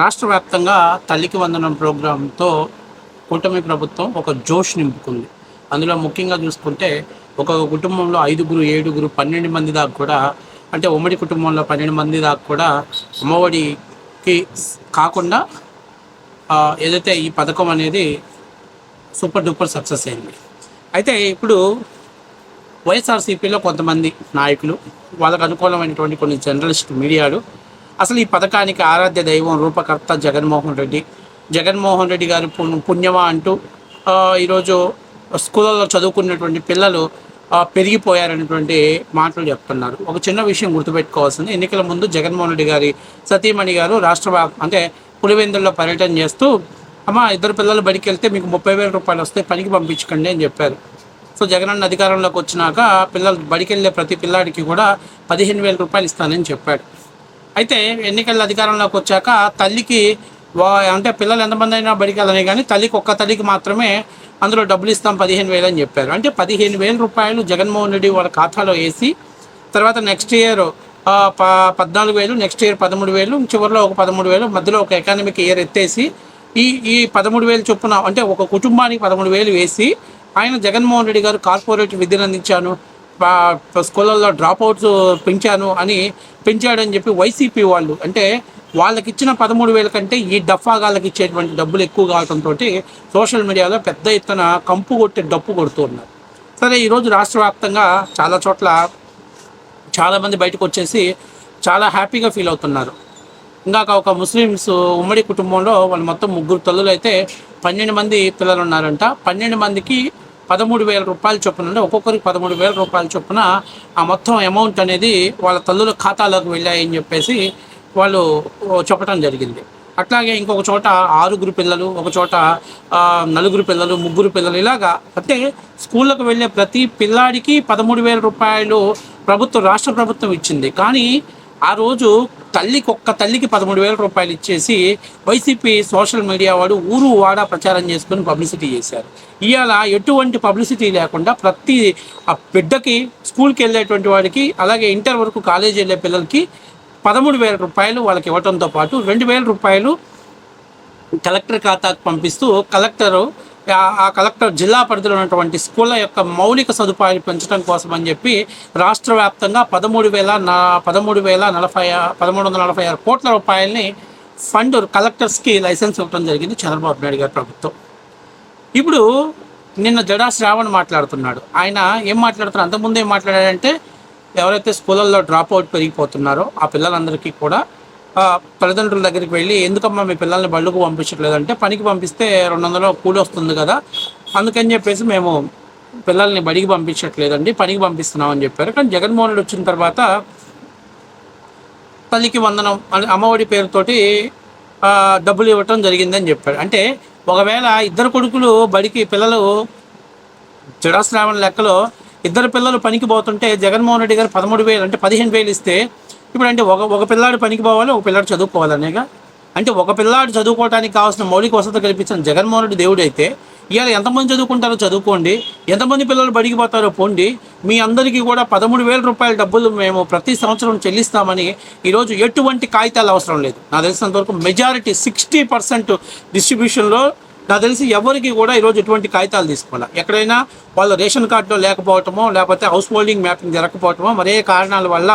రాష్ట్ర వ్యాప్తంగా తల్లికి వందనం ప్రోగ్రాంతో కూటమి ప్రభుత్వం ఒక జోష్ నింపుకుంది. అందులో ముఖ్యంగా చూసుకుంటే ఒక కుటుంబంలో ఐదుగురు ఏడుగురు పన్నెండు మంది దాకా కూడా అంటే ఉమ్మడి కుటుంబంలో పన్నెండు మంది దాకా కూడా అమ్మఒడికి కాకుండా ఏదైతే ఈ పథకం అనేది సూపర్ డూపర్ సక్సెస్ అయింది. అయితే ఇప్పుడు వైఎస్ఆర్సీపీలో కొంతమంది నాయకులు వాళ్ళకు అనుకూలమైనటువంటి కొన్ని జర్నలిస్ట్ మీడియాలు అసలు ఈ పథకానికి ఆరాధ్య దైవం రూపకర్త జగన్మోహన్ రెడ్డి. జగన్మోహన్ రెడ్డి గారు పుణ్య- పుణ్యమా అంటూ ఈరోజు స్కూళ్ళలో చదువుకున్నటువంటి పిల్లలు పెరిగిపోయారనేటువంటి మాటలు చెప్తున్నారు. ఒక చిన్న విషయం గుర్తుపెట్టుకోవాల్సింది. ఎన్నికల ముందు జగన్మోహన్ రెడ్డి గారి సతీమణి గారు రాష్ట్ర వ్యాప్- అంటే పులివెందుల్లో పర్యటన చేస్తూ అమ్మ ఇద్దరు పిల్లలు బడికి వెళ్తే మీకు ముప్పై వేల రూపాయలు వస్తే పనికి పంపించకండి అని చెప్పారు. సో జగనన్న అధికారంలోకి వచ్చినాక పిల్లలు బడికి వెళ్ళే ప్రతి పిల్లాడికి కూడా పదిహేను వేల రూపాయలు ఇస్తానని చెప్పాడు. అయితే ఎన్నికల అధికారంలోకి వచ్చాక తల్లికి వా అంటే పిల్లలు ఎంతమంది అయినా బడికి వెళ్ళని కానీ తల్లికి ఒక్క తల్లికి మాత్రమే అందులో డబ్బులు ఇస్తాం పదిహేను వేలు అని చెప్పారు. అంటే పదిహేను వేల రూపాయలు జగన్మోహన్ రెడ్డి వాళ్ళ ఖాతాలో వేసి తర్వాత నెక్స్ట్ ఇయర్ ప పద్నాలుగు వేలు నెక్స్ట్ ఇయర్ పదమూడు వేలు చివరిలో ఒక పదమూడు వేలు మధ్యలో ఒక ఎకానమిక్ ఇయర్ ఎత్తేసి ఈ ఈ పదమూడు వేలు చొప్పున అంటే ఒక కుటుంబానికి పదమూడు వేలు వేసి ఆయన జగన్మోహన్ రెడ్డి గారు కార్పొరేట్ విద్యను అందించాను. స్కూళ్ళల్లో డ్రాప్ అవుట్స్ పెంచాను అని పెంచాడని చెప్పి వైసీపీ వాళ్ళు అంటే వాళ్ళకి ఇచ్చిన పదమూడు వేల కంటే ఈ డఫాగాళ్ళకి ఇచ్చేటువంటి డబ్బులు ఎక్కువ కావడంతో సోషల్ మీడియాలో పెద్ద ఎత్తున కంపు కొట్టి డప్పు కొడుతూ ఉన్నారు. సరే ఈరోజు రాష్ట్ర వ్యాప్తంగా చాలా చోట్ల చాలామంది బయటకు వచ్చేసి చాలా హ్యాపీగా ఫీల్ అవుతున్నారు. ఇందాక ఒక ముస్లిమ్స్ ఉమ్మడి కుటుంబంలో వాళ్ళు మొత్తం ముగ్గురు తల్లులు అయితే పన్నెండు మంది పిల్లలు ఉన్నారంట పన్నెండు మందికి పదమూడు వేల రూపాయల చొప్పున అంటే ఒక్కొక్కరికి పదమూడు వేల రూపాయల చొప్పున ఆ మొత్తం అమౌంట్ అనేది వాళ్ళ తల్లుల ఖాతాలోకి వెళ్ళాయని చెప్పేసి వాళ్ళు చెప్పడం జరిగింది. అట్లాగే ఇంకొక చోట ఆరుగురు పిల్లలు ఒక చోట నలుగురు పిల్లలు ముగ్గురు పిల్లలు ఇలాగా. అంటే స్కూళ్ళకు వెళ్ళే ప్రతి పిల్లాడికి పదమూడు వేల రూపాయలు ప్రభుత్వం రాష్ట్ర ప్రభుత్వం ఇచ్చింది. కానీ ఆ రోజు తల్లికి ఒక్క తల్లికి పదమూడు వేల రూపాయలు ఇచ్చేసి వైసీపీ సోషల్ మీడియా వాడు ఊరు వాడ ప్రచారం చేసుకుని పబ్లిసిటీ చేశారు. ఇవాళ ఎటువంటి పబ్లిసిటీ లేకుండా ప్రతి ఆ బిడ్డకి స్కూల్కి వెళ్ళేటువంటి వాడికి అలాగే ఇంటర్ వరకు కాలేజీ వెళ్ళే పిల్లలకి పదమూడు వేల రూపాయలు వాళ్ళకి ఇవ్వడంతో పాటు రెండు వేల రూపాయలు కలెక్టర్ ఖాతాకు పంపిస్తూ కలెక్టరు ఆ- కలెక్టర్ జిల్లా పరిధిలో ఉన్నటువంటి స్కూళ్ళ యొక్క మౌలిక సదుపాయాలు పెంచడం కోసం అని చెప్పి రాష్ట్ర వ్యాప్తంగా పదమూడు వేల నా పదమూడు వేల నలభై పదమూడు వందల నలభై ఆరు కోట్ల రూపాయలని ఫండ్ కలెక్టర్స్కి లైసెన్స్ ఇవ్వడం జరిగింది చంద్రబాబు నాయుడు గారి ప్రభుత్వం. ఇప్పుడు నిన్న జడా శ్రావణ్ మాట్లాడుతున్నాడు. ఆయన ఏం మాట్లాడుతున్నారు? అంతకుముందు ఏం మాట్లాడాడంటే ఎవరైతే స్కూళ్ళల్లో డ్రాప్ అవుట్ పెరిగిపోతున్నారో ఆ పిల్లలందరికీ కూడా తల్లిదండ్రుల దగ్గరికి వెళ్ళి ఎందుకమ్మా మీ పిల్లల్ని బళ్ళుకు పంపించట్లేదంటే పనికి పంపిస్తే రెండు వందలు కూలి వస్తుంది కదా. అందుకని చెప్పేసి మేము పిల్లల్ని బడికి పంపించట్లేదండి. పనికి పంపిస్తున్నామని చెప్పారు. కానీ జగన్మోహన్ రెడ్డి వచ్చిన తర్వాత తల్లికి వందనం అని అమ్మఒడి పేరుతోటి డబ్బులు ఇవ్వటం జరిగిందని చెప్పాడు అంటే ఒకవేళ ఇద్దరు కొడుకులు బడికి పిల్లలు జడాశ్రావణ లెక్కలో ఇద్దరు పిల్లలు పనికి పోతుంటే జగన్మోహన్ రెడ్డి గారు పదమూడు వేలు అంటే పదిహేను వేలు ఇస్తే ఇప్పుడు అంటే ఒక ఒక పిల్లాడు పనికి పోవాలి ఒక పిల్లాడు చదువుకోవాలనేగా అంటే ఒక పిల్లాడు చదువుకోవడానికి కావాల్సిన మౌలిక వసతి కల్పించిన జగన్మోహన్ రెడ్డి దేవుడు అయితే ఇవాళ ఎంతమంది చదువుకుంటారో చదువుకోండి ఎంతమంది పిల్లలు బడికి పోతారో పోండి మీ అందరికీ కూడా పదమూడు వేల రూపాయల డబ్బులు మేము ప్రతి సంవత్సరం చెల్లిస్తామని ఈరోజు ఎటువంటి కాగితాలు అవసరం లేదు. నాకు తెలిసినంతవరకు మెజారిటీ సిక్స్టీ పర్సెంట్ డిస్ట్రిబ్యూషన్లో నాకు తెలిసి ఎవరికి కూడా ఈరోజు ఎటువంటి కాగితాలు తీసుకోవాలి? ఎక్కడైనా వాళ్ళ రేషన్ కార్డులో లేకపోవటమో లేకపోతే హౌస్ హోల్డింగ్ మ్యాపింగ్ జరగకపోవటమో మరే కారణాల వల్ల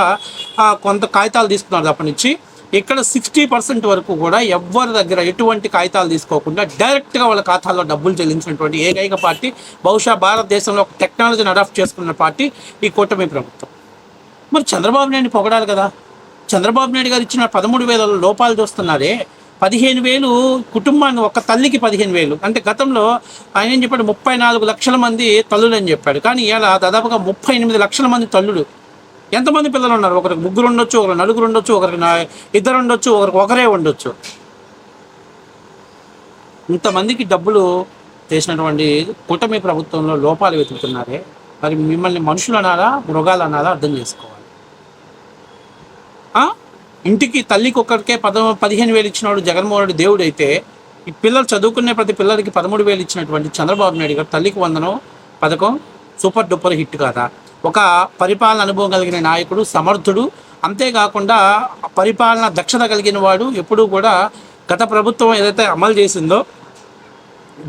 కొంత కాగితాలు తీసుకున్నారు తప్ప నుంచి ఇక్కడ సిక్స్టీ పర్సెంట్ వరకు కూడా ఎవరి దగ్గర ఎటువంటి కాగితాలు తీసుకోకుండా డైరెక్ట్గా వాళ్ళ ఖాతాల్లో డబ్బులు చెల్లించినటువంటి ఏకైక పార్టీ బహుశా భారతదేశంలో ఒక టెక్నాలజీని అడాప్ట్ చేసుకున్న పార్టీ ఈ కూటమి ప్రభుత్వం. మరి చంద్రబాబు నాయుడు పొగడాలి కదా? చంద్రబాబు నాయుడు గారు ఇచ్చిన పదమూడు వేల లోపాలు చూస్తున్నారే పదిహేను వేలు కుటుంబాన్ని ఒక తల్లికి పదిహేను వేలు. అంటే గతంలో ఆయన ఏం చెప్పాడు? ముప్పై నాలుగు లక్షల మంది తల్లులు అని చెప్పాడు. కానీ ఇలా దాదాపుగా ముప్పై ఎనిమిది లక్షల మంది తల్లులు. ఎంతమంది పిల్లలు ఉన్నారు? ఒకరికి ముగ్గురు ఉండొచ్చు ఒకరికి నలుగురు ఉండొచ్చు ఒకరికి నా- ఇద్దరు ఉండొచ్చు ఒకరికి ఒకరే ఉండొచ్చు. ఇంతమందికి డబ్బులు చేసినటువంటి కూటమి ప్రభుత్వంలో లోపాలు వెతుకుతున్నారే. మరి మిమ్మల్ని మనుషులు అనాలా మృగాలు అనాలా అర్థం చేసుకోవాలి. ఆ? ఇంటికి తల్లికి ఒక్కరికే పద పదిహేను వేలు ఇచ్చినవాడు జగన్మోహన్ రెడ్డి దేవుడు అయితే ఈ పిల్లలు చదువుకునే ప్రతి పిల్లలకి పదమూడు వేలు ఇచ్చినటువంటి చంద్రబాబు నాయుడు గారు తల్లికి వందనం పథకం సూపర్ డూపర్ హిట్ కాదా? ఒక పరిపాలన అనుభవం కలిగిన నాయకుడు సమర్థుడు. అంతేకాకుండా పరిపాలన దక్షత కలిగిన వాడు ఎప్పుడూ కూడా గత ప్రభుత్వం ఏదైతే అమలు చేసిందో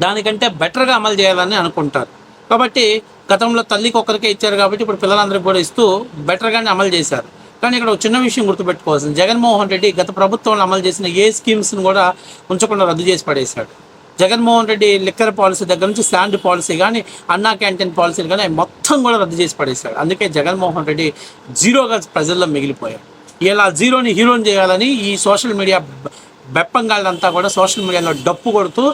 దానికంటే బెటర్గా అమలు చేయాలని అనుకుంటారు. కాబట్టి గతంలో తల్లికి ఒక్కరికే ఇచ్చారు కాబట్టి ఇప్పుడు పిల్లలందరికీ కూడా ఇస్తూ బెటర్గానే అమలు చేశారు. కానీ ఇక్కడ ఒక చిన్న విషయం గుర్తుపెట్టుకోవాల్సింది. జగన్మోహన్ రెడ్డి గత ప్రభుత్వంలో అమలు చేసిన ఏ స్కీమ్స్ని కూడా ఉంచకుండా రద్దు చేసి పడేశాడు. జగన్మోహన్ రెడ్డి లిక్కర్ పాలసీ దగ్గర నుంచి శాండ్ పాలసీ కానీ అన్నా క్యాంటీన్ పాలసీలు కానీ మొత్తం కూడా రద్దు చేసి పడేశాడు. అందుకే జగన్మోహన్ రెడ్డి జీరోగా ప్రజల్లో మిగిలిపోయాడు. ఇలా జీరోని హీరోని చేయాలని ఈ సోషల్ మీడియా బెప్పంగాళ్ళంతా కూడా సోషల్ మీడియాలో డప్పు కొడుతూ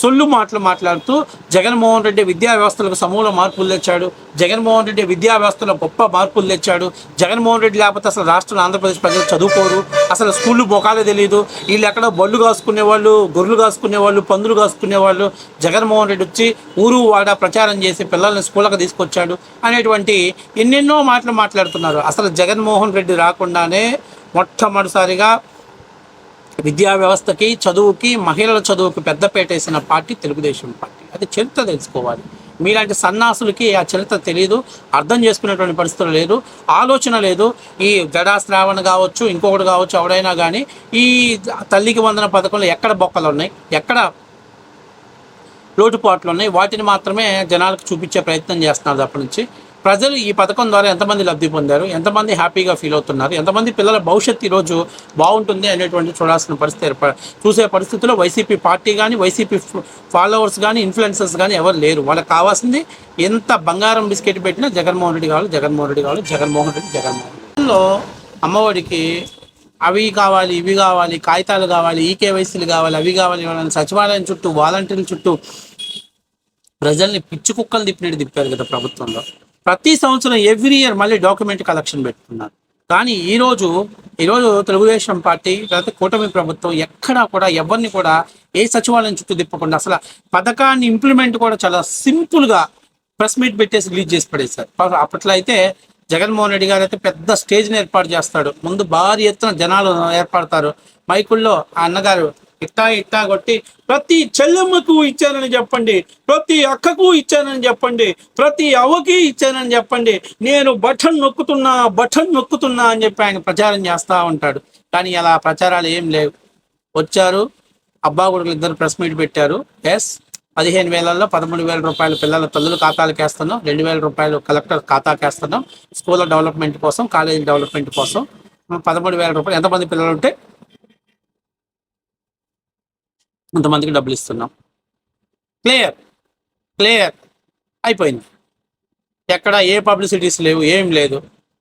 సొల్లు మాటలు మాట్లాడుతూ జగన్మోహన్ రెడ్డి విద్యా వ్యవస్థలకు సమూల మార్పులు తెచ్చాడు. జగన్మోహన్ రెడ్డి విద్యా వ్యవస్థలో గొప్ప మార్పులు తెచ్చాడు. జగన్మోహన్ రెడ్డి లేకపోతే అసలు రాష్ట్రంలో ఆంధ్రప్రదేశ్ ప్రజలు చదువుకోరు. అసలు స్కూళ్ళు మొఖాలే తెలియదు వీళ్ళు ఎక్కడో బళ్ళు కాసుకునే వాళ్ళు గొర్రెలు కాసుకునే వాళ్ళు పందులు కాసుకునే వాళ్ళు. జగన్మోహన్ రెడ్డి వచ్చి ఊరు వాడ ప్రచారం చేసి పిల్లల్ని స్కూళ్ళకి తీసుకొచ్చాడు అనేటువంటి ఎన్నెన్నో మాటలు మాట్లాడుతున్నారు. అసలు జగన్మోహన్ రెడ్డి రాకుండానే మొట్టమొదటిసారిగా విద్యా వ్యవస్థకి చదువుకి మహిళల చదువుకి పెద్దపేటేసిన పార్టీ తెలుగుదేశం పార్టీ. అది చరిత్ర తెలుసుకోవాలి. మీలాంటి సన్నాసులకి ఆ చరిత్ర తెలియదు అర్థం చేసుకునేటువంటి పరిస్థితులు లేదు ఆలోచన లేదు. ఈ జడా శ్రావణ కావచ్చు ఇంకొకటి కావచ్చు ఎవడైనా కానీ ఈ తల్లికి వందన పథకంలో ఎక్కడ బొక్కలు ఉన్నాయి ఎక్కడ లోటుపాట్లు ఉన్నాయి వాటిని మాత్రమే జనాలకు చూపించే ప్రయత్నం చేస్తున్నారు అప్పటి నుంచి. ప్రజలు ఈ పథకం ద్వారా ఎంతమంది లబ్ధి పొందారు? ఎంతమంది హ్యాపీగా ఫీల్ అవుతున్నారు? ఎంతమంది పిల్లల భవిష్యత్తు ఈరోజు బాగుంటుంది అనేటువంటి చూడాల్సిన పరిస్థితి ఏర్ప చూసే పరిస్థితిలో వైసీపీ పార్టీ కానీ వైసీపీ ఫాలోవర్స్ కానీ ఇన్ఫ్లుయెన్సర్స్ కానీ ఎవరు లేరు. వాళ్ళకి కావాల్సింది ఎంత బంగారం బిస్కెట్ పెట్టినా జగన్మోహన్ రెడ్డి కావాలి జగన్మోహన్ రెడ్డి కావాలి జగన్మోహన్ రెడ్డి జగన్మోహన్ అమ్మఒడికి అవి కావాలి ఇవి కావాలి కాగితాలు కావాలి ఈ కేవైసీలు కావాలి అవి కావాలి ఇవ్వాలని సచివాలయం చుట్టూ వాలంటీర్ల చుట్టూ ప్రజల్ని పిచ్చి కుక్కలు తిప్పినట్టు తిప్పారు కదా ప్రభుత్వంలో. ప్రతి సంవత్సరం ఎవ్రీ ఇయర్ మళ్ళీ డాక్యుమెంట్ కలెక్షన్ పెట్టుకున్నారు కానీ ఈరోజు ఈరోజు తెలుగుదేశం పార్టీ లేకపోతే కూటమి ప్రభుత్వం ఎక్కడా కూడా ఎవరిని కూడా ఏ సచివాలయం చుట్టూ తిప్పకుండా అసలు పథకాన్ని ఇంప్లిమెంట్ కూడా చాలా సింపుల్గా ప్రెస్ మీట్ పెట్టేసి రిలీజ్ చేసి పడేశారు. అప్పట్లో అయితే జగన్మోహన్ రెడ్డి గారు అయితే పెద్ద స్టేజ్ని ఏర్పాటు చేస్తాడు. ముందు భారీ ఎత్తున జనాలు ఏర్పడతారు. మైకుల్లో ఆ అన్నగారు ఇట్టా ఇట్టా కొట్టి ప్రతి చెల్లెమ్మకు ఇచ్చానని చెప్పండి ప్రతి అక్కకు ఇచ్చానని చెప్పండి ప్రతి అవ్వకి ఇచ్చానని చెప్పండి. నేను బటన్ నొక్కుతున్నా బటన్ నొక్కుతున్నా అని చెప్పి ఆయన ప్రచారం చేస్తూ ఉంటాడు. కానీ అలా ప్రచారాలు ఏం లేవు. వచ్చారు అబ్బా కొడుకులు ఇద్దరు ప్రెస్ మీట్ పెట్టారు. ఎస్ పదిహేను వేలలో పదమూడు వేల రూపాయలు పిల్లల తల్లుల ఖాతాలకు వేస్తున్నాం రెండు వేల రూపాయలు కలెక్టర్ ఖాతాకి వేస్తున్నాం స్కూల్ డెవలప్మెంట్ కోసం కాలేజీ డెవలప్మెంట్ కోసం. పదమూడు వేల రూపాయలు ఎంతమంది పిల్లలు ఉంటే కొంతమందికి డబ్బులు ఇస్తున్నాం. క్లియర్ క్లియర్ అయిపోయింది. ఎక్కడ ఏ పబ్లిసిటీస్ లేవు ఏం లేదు.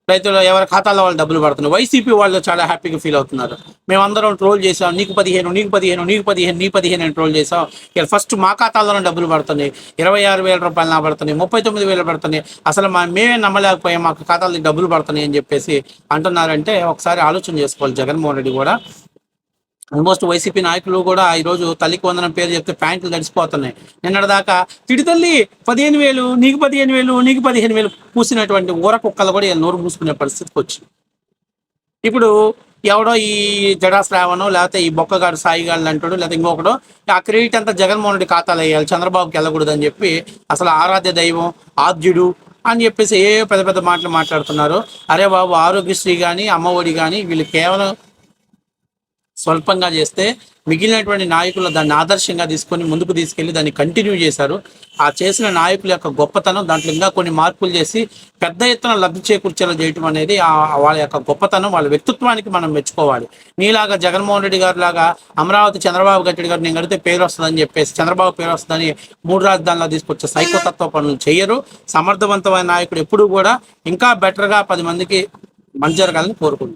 రైతులు ఎవరి ఖాతాలో వాళ్ళు డబ్బులు పడుతున్నారు. వైసీపీ వాళ్ళు చాలా హ్యాపీగా ఫీల్ అవుతున్నారు. మేమందరం ట్రోల్ చేసాం నీకు పదిహేను నీకు పదిహేను నీకు పదిహేను నీ పదిహేను అని ట్రోల్ చేసాం ఇక్కడ ఫస్ట్ మా ఖాతాలోనే డబ్బులు పడుతున్నాయి. ఇరవై ఆరు వేల రూపాయలు నా పడుతున్నాయి. ముప్పై తొమ్మిది వేలు పడుతున్నాయి. అసలు మా మేమే నమ్మలేకపోయాం మాకు ఖాతాలో డబ్బులు పడుతున్నాయి అని చెప్పేసి అంటున్నారంటే ఒకసారి ఆలోచన చేసుకోవాలి జగన్మోహన్ రెడ్డి కూడా. ఆల్మోస్ట్ వైసీపీ నాయకులు కూడా ఈ రోజు తల్లికి వందనం పేరు చెప్తే ప్యాంట్లు తడిసిపోతున్నాయి. నిన్నటిదాకా తిడి తల్లి పదిహేను వేలు నీకు పదిహేను వేలు నీకు పదిహేను వేలు పూసినటువంటి ఊర కుక్కలు కూడా నోరు మూసుకునే పరిస్థితికి వచ్చింది. ఇప్పుడు ఎవడో ఈ జడాశ్రావణో లేకపోతే ఈ బొక్కగాడు సాయిగాడు అంటాడు లేకపోతే ఇంకొకడు ఆ క్రెడిట్ అంతా జగన్మోహన్ రెడ్డి ఖాతాలో వేయాలి చంద్రబాబుకి వెళ్ళకూడదు అని చెప్పి అసలు ఆరాధ్య దైవం ఆద్యుడు అని చెప్పేసి ఏ పెద్ద పెద్ద మాటలు మాట్లాడుతున్నారు. అరే బాబు ఆరోగ్యశ్రీ కానీ అమ్మఒడి కానీ వీళ్ళు కేవలం స్వల్పంగా చేస్తే మిగిలినటువంటి నాయకులు దాన్ని ఆదర్శంగా తీసుకొని ముందుకు తీసుకెళ్ళి దాన్ని కంటిన్యూ చేశారు. ఆ చేసిన నాయకుల యొక్క గొప్పతనం దాంట్లో ఇంకా కొన్ని మార్పులు చేసి పెద్ద ఎత్తున లబ్ధి చేకూర్చేలా చేయటం అనేది వాళ్ళ యొక్క గొప్పతనం వాళ్ళ వ్యక్తిత్వానికి మనం మెచ్చుకోవాలి. నీలాగా జగన్మోహన్ రెడ్డి గారు లాగా అమరావతి చంద్రబాబు గట్టి గారు నేను కడితే పేరు వస్తుందని చెప్పేసి చంద్రబాబు పేరు వస్తుందని మూడు రాజధానిలో తీసుకొచ్చే సైకోతత్వ పనులు చేయరు. సమర్థవంతమైన నాయకుడు ఎప్పుడూ కూడా ఇంకా బెటర్గా పది మందికి మంచి జరగాలని కోరుకుంటారు.